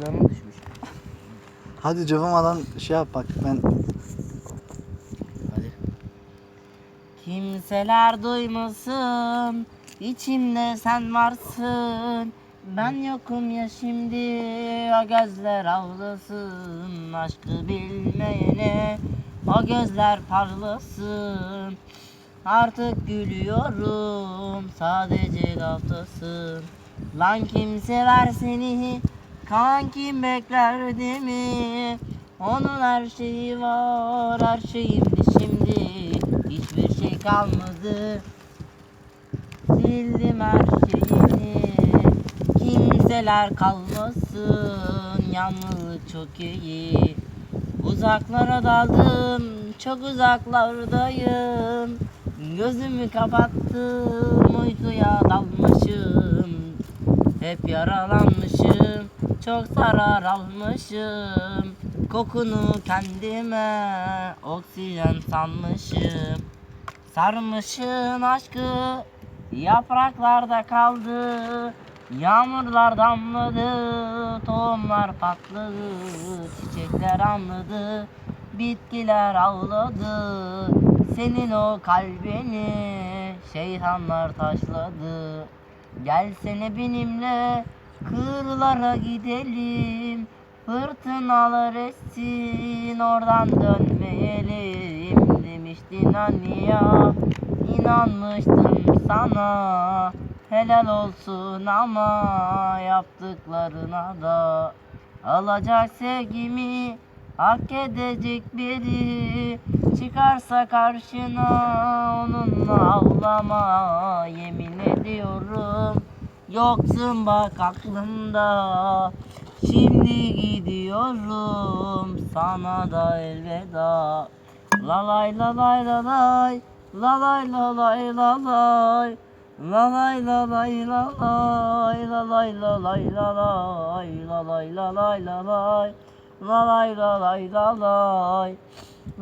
Paramı düşmüş. Hadi cıvımadan şey yap bak ben Hadi. Kimseler duymasın. içimde sen varsın. Ben yokum ya şimdi o gözler ağlasın Aşkı bilmeyene o gözler parlasın Artık gülüyorum sadece laftasın Lan kim sever seni kan kim beklerdi mi Onun her şeyi var her şeyimdi şimdi. Hiçbir şey kalmadı. Sildim her şeyini. Kimseler kalmasın Yalnızlık çok iyi. Uzaklara daldım Çok uzaklardayım. Gözümü kapattım Uykuya dalmışım Hep yaralanmışım Çok zarar almışım. Kokunu kendime Oksijen sanmışım. Sarmışın aşkı yapraklarda kaldı. Yağmurlar damladı, tohumlar patladı. Çiçekler anladı, bitkiler ağladı Senin o kalbini şeytanlar taşladı Gelsene benimle kırlara gidelim. Fırtınalar essin oradan dönmeyelim Demiştin hani ya inanmıştım sana Helal olsun ama yaptıklarına da. Alacak sevgimi hak edecek biri Çıkarsa karşına onunla ağlama Yemin ediyorum yoksun bak aklımda Şimdi gidiyorum sana da elveda La lay la lay la lay La lay la lay la lay La lay la lay la lay